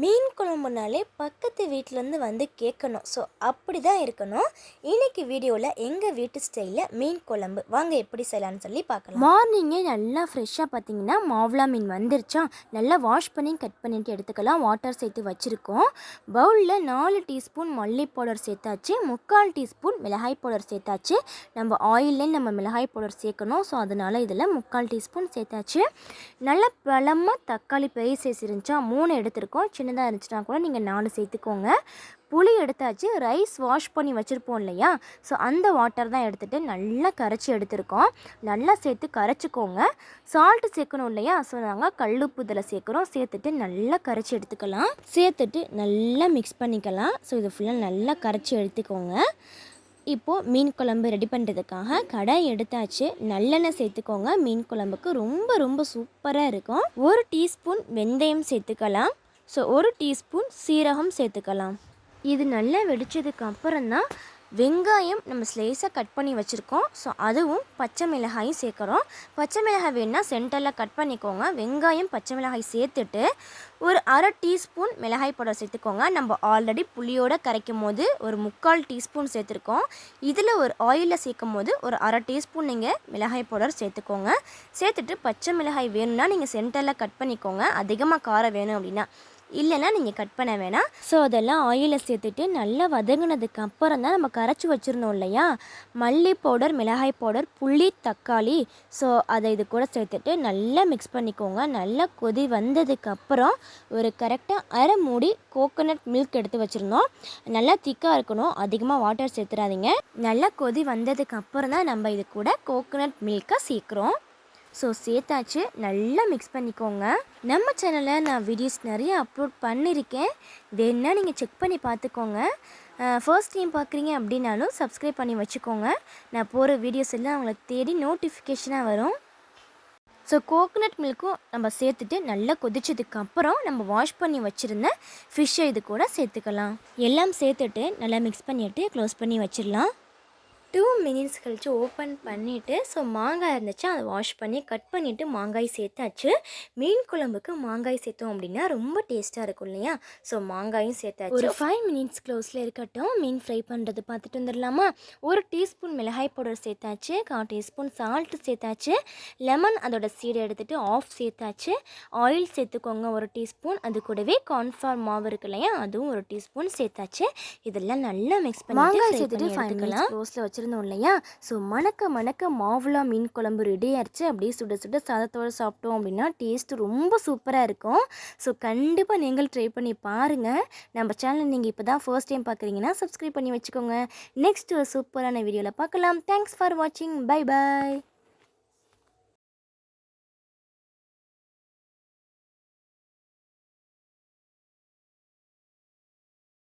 மீன் குழம்புனாலே பக்கத்து வீட்டிலேருந்து வந்து கேட்கணும். ஸோ அப்படி தான் இருக்கணும். இன்னைக்கு வீடியோவில் எங்கள் வீட்டு ஸ்டைலில் மீன் குழம்பு? வாங்க எப்படி செய்யலாம்னு சொல்லி பார்க்கலாம். மார்னிங்கே நல்லா ஃப்ரெஷ்ஷாக பார்த்தீங்கன்னா மாவ்லா மீன் வந்துருச்சா? நல்லா வாஷ் பண்ணி கட் பண்ணிட்டு எடுத்துக்கலாம். வாட்டர் சேர்த்து வச்சுருக்கோம். பவுலில் நாலு டீஸ்பூன் மல்லி பவுடர் சேர்த்தாச்சு. முக்கால் டீஸ்பூன் மிளகாய் பவுடர் சேர்த்தாச்சு. நம்ம ஆயிலே நம்ம மிளகாய் பவுடர் சேர்க்கணும். ஸோ அதனால் இதில் முக்கால் டீஸ்பூன் சேர்த்தாச்சு. நல்லா பழமாக தக்காளி பெரிய சைஸ் இருந்துச்சா மூணு எடுத்திருக்கோம். சின்னதாக இருந்துச்சுன்னா கூட நீங்கள் நாலு சேர்த்துக்கோங்க. புளி எடுத்தாச்சு ரைஸ் வாஷ் பண்ணி வச்சுருப்போம் இல்லையா? ஸோ அந்த வாட்டர் தான் எடுத்துகிட்டு நல்லா கரைச்சி எடுத்துருக்கோம். நல்லா சேர்த்து கரைச்சிக்கோங்க. சால்ட்டு சேர்க்கணும் இல்லையா? ஸோ நாங்கள் கல்லுப்பு இதில் சேர்க்குறோம். சேர்த்துட்டு நல்லா கரைச்சி எடுத்துக்கலாம். சேர்த்துட்டு நல்லா மிக்ஸ் பண்ணிக்கலாம். ஸோ இது ஃபுல்லாக நல்லா கரைச்சி எடுத்துக்கோங்க. இப்போது மீன் குழம்பு ரெடி பண்ணுறதுக்காக கடாய் எடுத்தாச்சு. நல்லெண்ணெய் சேர்த்துக்கோங்க. மீன் குழம்புக்கு ரொம்ப ரொம்ப சூப்பராக இருக்கும். ஒரு டீஸ்பூன் வெந்தயம் சேர்த்துக்கலாம். ஸோ ஒரு டீஸ்பூன் சீரகம் சேர்த்துக்கலாம். இது நல்லா வெடித்ததுக்கு அப்புறம் தான் வெங்காயம் நம்ம ஸ்லைஸாக கட் பண்ணி வச்சுருக்கோம். ஸோ அதுவும் பச்சை மிளகாயும் சேர்க்குறோம். பச்சை மிளகாய் வேணால் சென்டரில் கட் பண்ணிக்கோங்க. வெங்காயம் பச்சை மிளகாய் சேர்த்துட்டு ஒரு அரை டீஸ்பூன் மிளகாய் பவுடர் சேர்த்துக்கோங்க. நம்ம ஆல்ரெடி புளியோட கரைக்கும் போது ஒரு முக்கால் டீஸ்பூன் சேர்த்துருக்கோம். இதில் ஒரு ஆயிலில் சேர்க்கும் போது ஒரு அரை டீஸ்பூன் நீங்கள் மிளகாய் பவுடர் சேர்த்துக்கோங்க. சேர்த்துட்டு பச்சை மிளகாய் வேணும்னா நீங்கள் சென்டரில் கட் பண்ணிக்கோங்க. அதிகமாக காரம் வேணும் அப்படின்னா. இல்லைன்னா நீங்கள் கட் பண்ண வேணாம். ஸோ அதெல்லாம் ஆயிலில் சேர்த்துட்டு நல்லா வதங்கினதுக்கு அப்புறம் தான் நம்ம கரைச்சி வச்சுருந்தோம் இல்லையா? மல்லி பவுடர் மிளகாய் பவுடர் புளி தக்காளி. ஸோ அதை இது கூட சேர்த்துட்டு நல்லா மிக்ஸ் பண்ணிக்கோங்க. நல்லா கொதி வந்ததுக்கு அப்புறம் ஒரு கரெக்டாக அரை மூடி கோகோனட் மில்க் எடுத்து வச்சுருந்தோம் நல்லா திக்காக இருக்கணும். அதிகமாக வாட்டர் சேர்த்துறாதீங்க. நல்லா கொதி வந்ததுக்கு அப்புறம் தான் நம்ம இது கூட கோகோனட் மில்கை சேர்க்குறோம். ஸோ சேர்த்தாச்சு. நல்லா மிக்ஸ் பண்ணிக்கோங்க. நம்ம சேனலில் நான் வீடியோஸ் நிறைய அப்லோட் பண்ணியிருக்கேன் வேணால் நீங்கள் செக் பண்ணி பார்த்துக்கோங்க. ஃபர்ஸ்ட் டைம் பார்க்குறீங்க அப்படின்னாலும் சப்ஸ்கிரைப் பண்ணி வச்சுக்கோங்க. நான் போகிற வீடியோஸ் எல்லாம் உங்களுக்கு தேடி நோட்டிஃபிகேஷனாக வரும். ஸோ கோகனட் மில்க்கும் நம்ம சேர்த்துட்டு நல்லா கொதிச்சதுக்கு அப்புறம் நம்ம வாஷ் பண்ணி வச்சுருந்த ஃபிஷ்ஷை இது கூட சேர்த்துக்கலாம். எல்லாம் சேர்த்துட்டு நல்லா மிக்ஸ் பண்ணிவிட்டு க்ளோஸ் பண்ணி வச்சிடலாம். டூ மினிட்ஸ் கழித்து ஓப்பன் பண்ணிவிட்டு ஸோ மாங்காய் இருந்துச்சு அதை வாஷ் பண்ணி கட் பண்ணிவிட்டு மாங்காய் சேர்த்தாச்சு. மீன் குழம்புக்கு மாங்காய் சேர்த்தோம் அப்படின்னா ரொம்ப டேஸ்ட்டாக இருக்கும் இல்லையா? ஸோ மாங்காயும் சேர்த்தாச்சு. ஒரு ஃபைவ் மினிட்ஸ் க்ளோஸில் இருக்கட்டும் மீன் ஃப்ரை பண்ணுறது பார்த்துட்டு வந்துடலாமா? ஒரு டீஸ்பூன் மிளகாய் பவுடர் சேர்த்தாச்சு கால் டீஸ்பூன் சால்ட்டு சேர்த்தாச்சு லெமன் அதோட சீடை எடுத்துகிட்டு ஆஃப் சேர்த்தாச்சு. ஆயில் சேர்த்துக்கோங்க ஒரு டீஸ்பூன் அது கூடவே கார்ன்ஃப்ளவர் மாவு இருக்கு இல்லையா? அதுவும் ஒரு டீஸ்பூன் சேர்த்தாச்சு. இதெல்லாம் நல்லா மிக்ஸ் பண்ணி மாங்காய் சேர்த்துட்டு ஃபைவ் மினிட்ஸ் க்ளோஸில் வச்சு வச்சுருந்தோம் இல்லையா? ஸோ மணக்க மணக்க மாவுலா மீன் குழம்பு ரெடி ஆயிடுச்சு அப்படியே சுட சுட சாதத்தோடு சாப்பிட்டோம் அப்படின்னா டேஸ்ட்டு ரொம்ப சூப்பராக இருக்கும். ஸோ கண்டிப்பாக நீங்கள் ட்ரை பண்ணி பாருங்கள் நம்ம சேனல் நீங்கள் இப்போ தான் ஃபர்ஸ்ட் டைம் பார்க்குறீங்கன்னா சப்ஸ்கிரைப் பண்ணி வச்சுக்கோங்க. நெக்ஸ்ட் ஒரு சூப்பரான வீடியோவில் பார்க்கலாம் தேங்க்ஸ் ஃபார் வாட்சிங் பை பாய்